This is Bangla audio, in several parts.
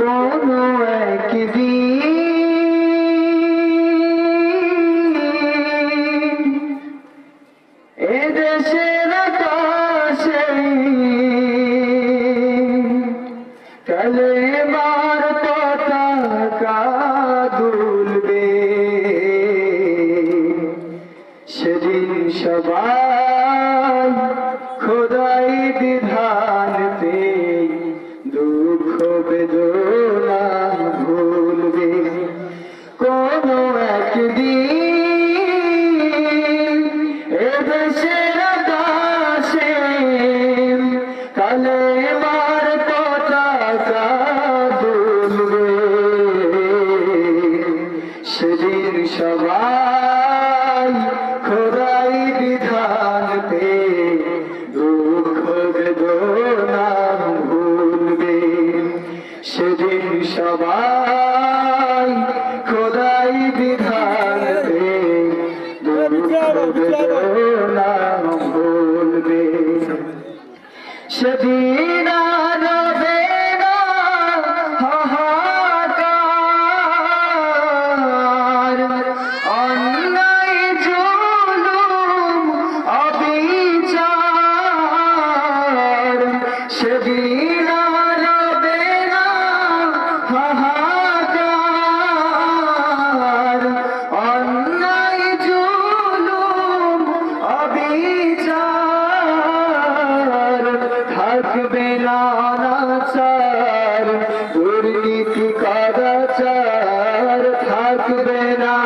কোনো একদিন এদেশের আকাশে কালেমার পতাকা দুলবে সেদিন সবাই খোদাই বিধানতে দুঃখ বেদনা সবাই খোদাই বিধান না ভুলবে। সেদিন থাকবে না চার, দুর্নীতি কদাচার থাকবে না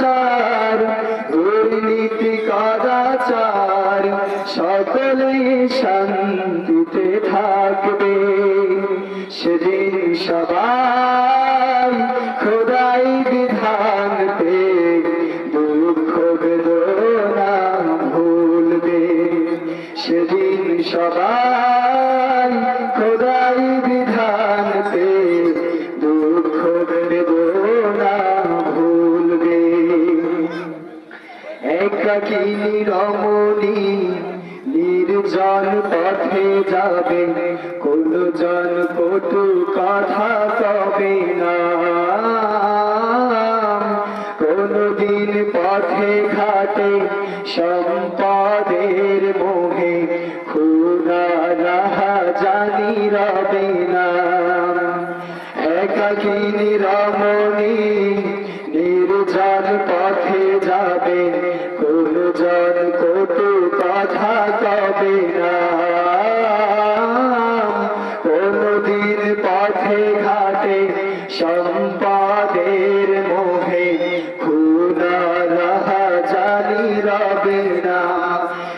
চার, দুর্নীতি কদাচার সকলে শান্তিতে থাকবে। সেদিন সবাই খোদাই বিধান দুঃখ বেদনা ভুলবে একাকিনী রমণী নির্জন পথে যাবে, কোন জন কটু কথা কবে না। কোনদিন পথে ঘাটে, সম্পদের মোহে খুদা জানি রবে না। একাকিনী রমণী নির্জন পথে যাবে, কোন জন কটু কথা কবে না।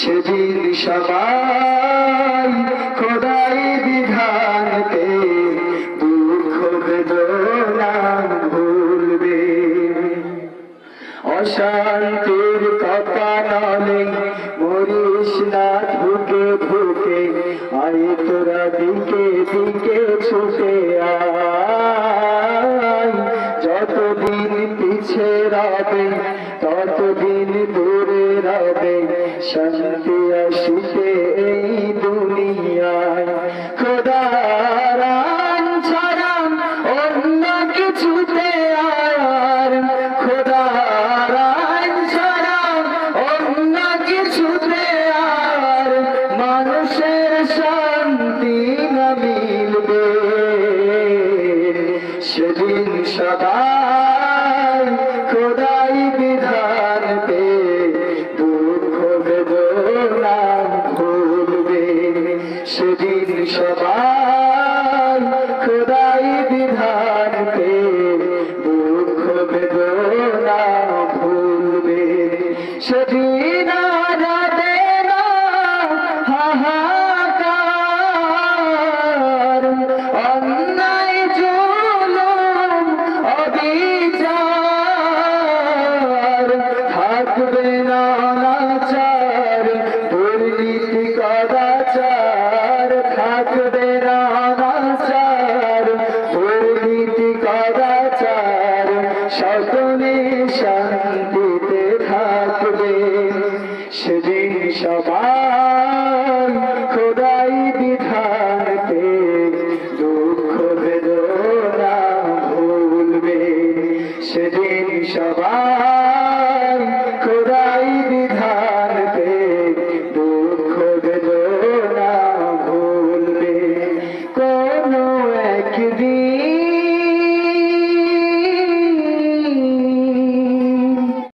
সেদিন সবাই খোদাই বিধান পে দুঃখ বেদনা ভুলবে। অশান্তির কপালে মরিস না ধুকে ধুকে আই তোরা দিকে দিকে ছুটে থাকবে না দুর্নীতি কদাচার। থাকবে না দুর্নীতি কদাচার। সকলে শান্তিতে থাকবে। সেদিন সবাই